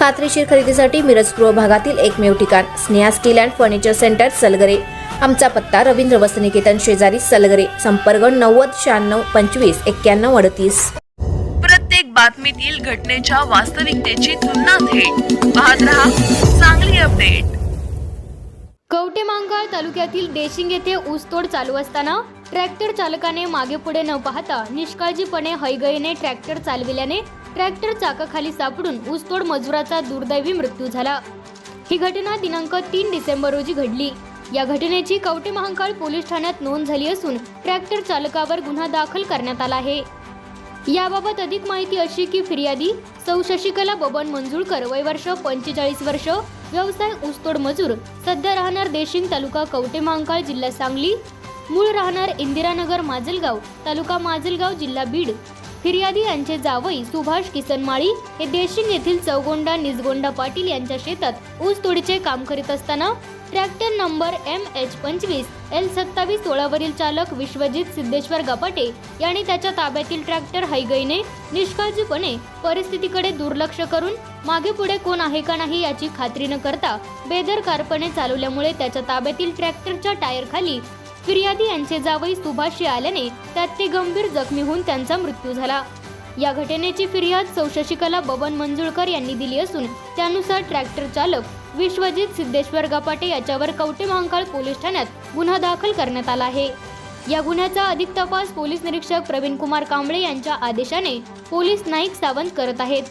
खात्रीशीर खरेदीसाठी मिरज पूर्व भागातील एकमेव ठिकाण Sneha steel and furniture centre Salgare. आमचा पत्ता रवींद्र वसनिकेतन शेजारी सलगरे संपर्क नव्वद शहाण्णव पंचवीस एक्क्याण्णव अडतीस. प्रत्येक बातमीतील घटनेच्या वास्तविकतेची तुलना थेट. पाहत रहा चांगली अपडेट. कवटेमांकाळ तालुक्यातील देशिंग येथे ऊसतोड चालू असताना ट्रॅक्टर चालकाने मागे पुढे न पाहता निष्काळजीपणे हैगईने ट्रॅक्टर चालविल्याने ट्रॅक्टर चाकाखाली सापडून ऊसतोड मजुराचा दुर्दैवी मृत्यू झाला. ही घटना दिनांक तीन डिसेंबर रोजी घडली. या घटनेची कवटे महांकाळ पोलीस ठाण्यात नोंद झाली असून ट्रॅक्टर चालकावर गुन्हा दाखल करण्यात आला आहे. याबाबत अधिक माहिती अशी की फिर्यादी सौ शशिकला बबन मंजुळकर वय वर्ष पंचेचाळीस वर्ष व्यवसाय ऊसतोड मजूर सध्या राहणार देशिंग तालुका कवटे महांकाळ जिल्हा सांगली. मूळ राहणार इंदिरानगर माजलगाव तालुका माजलगाव जिल्हा बीड. फिर्यादी यांचे जावई सुभाष किसनमाळी हे देशिंग येथील चौगोंडा निजगोंडा पाटील यांच्या शेतात ऊस तोडीचे काम करीत असताना ट्रॅक्टर नंबर एम एच पंचवीस एल सत्तावीस सोळावरील चालक विश्वजित सिद्धेश्वर गपाटे यांनी त्याच्या ताब्यातील ट्रॅक्टर हैगईने निष्काळजीपणे परिस्थितीकडे दुर्लक्ष करून मागे पुढे कोण आहे का नाही याची खात्री न करता बेदरकारपणे चालवल्यामुळे त्याच्या ताब्यातील ट्रॅक्टरच्या टायर खाली फिर्यादी यांचे जावई सुभाष आल्याने त्यात ते गंभीर जखमी होऊन त्यांचा मृत्यू झाला. या घटनेची फिर्याद सौशशिकला बबन मंजुळकर यांनी दिली असून त्यानुसार ट्रॅक्टर चालक विश्वजित सिद्धेश्वर गपाटे याच्यावर कवटे महांकाळ पोलीस ठाण्यात गुन्हा दाखल करण्यात आला आहे. या गुन्ह्याचा अधिक तपास पोलीस निरीक्षक प्रवीण कुमार कांबळे यांच्या आदेशाने पोलीस नाईक सावंत करत आहेत.